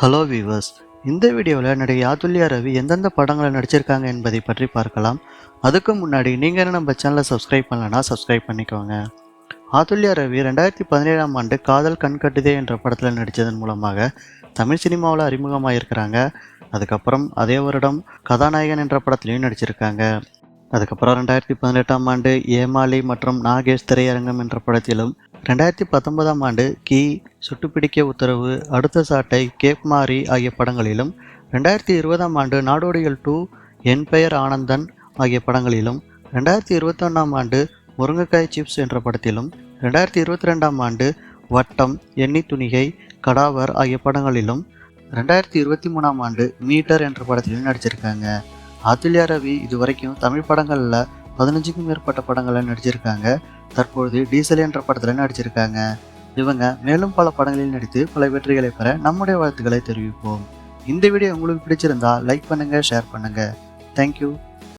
Hello viewers இந்த வீடியோவில் நடிகை ஆதுல்யா ரவி எந்தெந்த படங்களை நடிச்சிருக்காங்க என்பதை பற்றி பார்க்கலாம். அதுக்கு முன்னாடி நீங்கள் என்ன நம்ம சேனலை சப்ஸ்கிரைப் பண்ணலன்னா சப்ஸ்கிரைப் பண்ணிக்கோங்க. ஆதுல்யா ரவி ரெண்டாயிரத்தி பதினேழாம் ஆண்டு காதல் கண்கட்டுதே என்ற படத்தில் நடித்ததன் மூலமாக தமிழ் சினிமாவில் அறிமுகமாகிருக்கிறாங்க அதுக்கப்புறம் அதே வருடம் கதாநாயகன் என்ற படத்துலையும் நடிச்சிருக்காங்க. அதுக்கப்புறம் ரெண்டாயிரத்தி பதினெட்டாம் ஆண்டு ஏமாலி மற்றும் நாகேஷ் திரையரங்கம் என்ற படத்திலும் ரெண்டாயிரத்தி பத்தொன்பதாம் ஆண்டு கீ. சுட்டுப்பிடிக்க உத்தரவு அடுத்த சாட்டை கேப் மாரி ஆகிய படங்களிலும் ரெண்டாயிரத்தி இருபதாம் ஆண்டு நாடோடிகள் டூ என் பெயர் ஆனந்தன் ஆகிய படங்களிலும் ரெண்டாயிரத்தி இருபத்தொன்னாம் ஆண்டு முருங்கைக்காய் சிப்ஸ் என்ற படத்திலும் ரெண்டாயிரத்தி இருபத்தி ரெண்டாம் ஆண்டு வட்டம் எண்ணி துணிகை கடாவர் ஆகிய படங்களிலும் ரெண்டாயிரத்தி இருபத்தி மூணாம் ஆண்டு மீட்டர் என்ற படத்திலும் நடிச்சிருக்காங்க. அதுல்யா ரவி இதுவரைக்கும் தமிழ் படங்களில் பதினஞ்சுக்கும் மேற்பட்ட படங்களில் நடிச்சிருக்காங்க. தற்பொழுது டீசல் என்ற படத்தில் நடிச்சிருக்காங்க. இவங்க மேலும் பல படங்களில் நடித்து பல வெற்றிகளை பெற நம்முடைய வாழ்த்துக்களை தெரிவிப்போம். இந்த வீடியோ உங்களுக்கு பிடிச்சிருந்தா லைக் பண்ணுங்கள் ஷேர் பண்ணுங்கள் தேங்க்யூ